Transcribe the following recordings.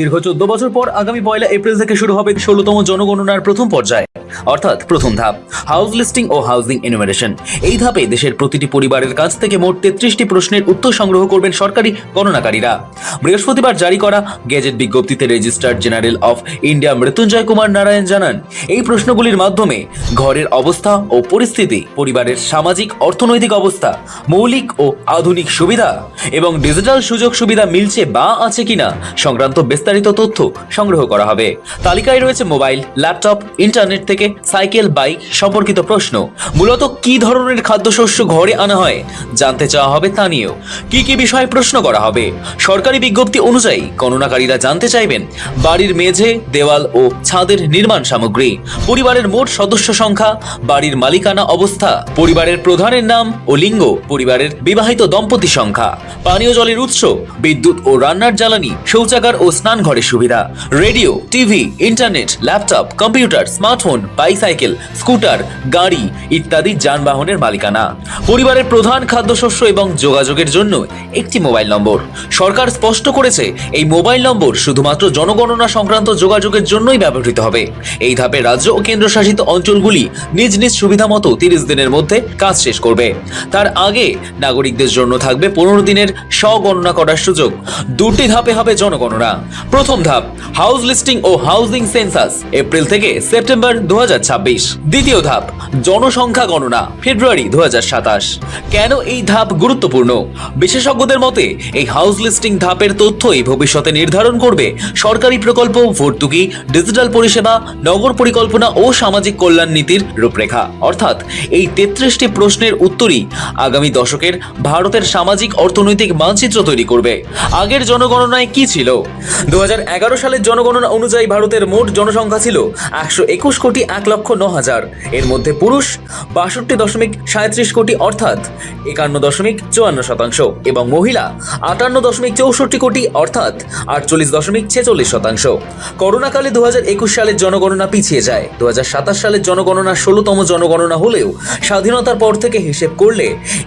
দীর্ঘ চোদ্দ বছর পর আগামী পয়লা এপ্রিল থেকে শুরু হবে ষোলতম জনগণনার প্রথম পর্যায়। অর্থাৎ প্রথম ধাপ হাউস লিস্টিং ও হাউজিং এনুমারেশন এই ধাপে দেশের প্রতিটি পরিবারের কাছ থেকে মোট তেত্রিশটি প্রশ্নের উত্তর সংগ্রহ করবেন সরকারি গণনাকারীরা। বৃহস্পতিবার জারি করা গেজেট বিজ্ঞপ্তিতে registrar general of India Mrityunjay Kumar Narayan জানান, এই প্রশ্নগুলির মাধ্যমে ঘরের অবস্থা ও পরিস্থিতি, পরিবারের সামাজিক, অর্থনৈতিক অবস্থা, মৌলিক ও আধুনিক সুবিধা এবং ডিজিটাল সুযোগ সুবিধা মিলছে বা আছে কিনা সংক্রান্ত বিস্তারিত তথ্য সংগ্রহ করা হবে। তালিকায় রয়েছে মোবাইল ল্যাপটপ ইন্টারনেট থেকে সাইকেল, বাইক সম্পর্কিত প্রশ্ন। মূলত কি ধরনের খাদ্যশস্য ঘরে আনা হয়? জানতে চাওয়া হবে তা নিয়েও। কি কি বিষয়ে প্রশ্ন করা হবে? সরকারি বিজ্ঞপ্তি অনুযায়ী গণনাকারীরা জানতে চাইবেন, বাড়ির মেঝে, দেওয়াল ও ছাদের নির্মাণ সামগ্রী, পরিবারের মোট সদস্য সংখ্যা, বাড়ির মালিকানা অবস্থা, পরিবারের প্রধানের নাম ও লিঙ্গ, পরিবারের বিবাহিত দম্পতি সংখ্যা, পানীয় জলের উৎস, বিদ্যুৎ ও রান্নার জ্বালানি, শৌচাগার ও স্নানঘরের সুবিধা, radio, TV, internet, laptop, computer, smartphone bicycle, scooter, গাড়ি ইত্যাদি যানবাহনের মালিকানা। পরিবারের প্রধান খাদ্যশস্য এবং যোগাযোগের জন্য একটি মোবাইল নম্বর। সরকার স্পষ্ট করেছে, এই মোবাইল নম্বর শুধুমাত্র জনগণনা সংক্রান্ত যোগাযোগের জন্যই ব্যবহৃত হবে। এই ধাপে রাজ্য ও কেন্দ্রশাসিত অঞ্চলগুলি নিজ নিজ সুবিধা মতো তিরিশ দিনের মধ্যে কাজ শেষ করবে। তার আগে নাগরিকদের জন্য থাকবে পনেরো দিনের স্বগণনা করার সুযোগ। দুটি ধাপে হবে জনগণনা। প্রথম ধাপ, হাউস লিস্টিং ও হাউজিং সেন্সাস, এপ্রিল থেকে সেপ্টেম্বর দু দ্বিতীয় ধাপ, জনসংখ্যা গণনা, ফেব্রুয়ারি দুহাজার সাতাশ। কেন এই ধাপ গুরুত্বপূর্ণ? বিশেষজ্ঞদের মতে, এই হাউস লিস্টিং ধাপের তথ্যই ভবিষ্যতে নির্ধারণ করবে সরকারি প্রকল্প, ভর্তুকি ডিজিটাল পরিষেবা, নগর পরিকল্পনা ও সামাজিক কল্যাণ নীতির রূপরেখা। অর্থাৎ, এই তেত্রিশটি প্রশ্নের উত্তরই আগামী দশকের ভারতের সামাজিক অর্থনৈতিক মানচিত্র তৈরি করবে। আগের জনগণনায় কি ছিল? দু হাজার এগারো সালের জনগণনা অনুযায়ী ভারতের মোট জনসংখ্যা ছিল একশো একুশ কোটি এক লক্ষ ন হাজার। এর মধ্যে পুরুষ বাষট্টি দশমিক সাঁত্রিশ কোটি অর্থাৎ একান্ন দশমিক চুয়ান্ন শতাংশ এবং মহিলা আটান্ন দশমিক চৌষট্টি কোটি অর্থাৎ আটচল্লিশ দশমিক ছেচল্লিশ শতাংশ। করোনাকালে দু হাজার একুশ সালের জনগণনা পিছিয়ে যায়। দু হাজার সাতাশ সালের জনগণনা ষোলোতম জনগণনা হলেও স্বাধীনতার পর থেকে হিসেব করলে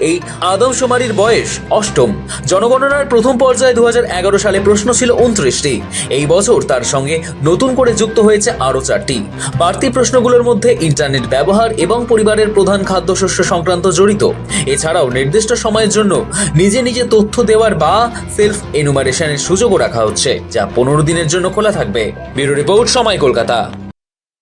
এই আদমশুমারির বয়স অষ্টম। জনগণনার প্রথম পর্যায়ে দু এগারো সালে প্রশ্ন ছিল উনত্রিশটি। এই বছর তার সঙ্গে নতুন করে যুক্ত হয়েছে আরও চারটি। বাড়তি প্রশ্নগুলোর মধ্যে ইন্টারনেট ব্যবহার এবং পরিবারের প্রধান খাদ্যশস্য সংক্রান্ত জড়িত। এছাড়াও নির্দিষ্ট সময়ের জন্য নিজে নিজে তথ্য দেওয়ার বা সেলফ এনুমারেশনের সুযোগও রাখা হচ্ছে, যা পনেরো দিনের জন্য খোলা থাকবে। ব্যুরো রিপোর্ট সময় কলকাতা।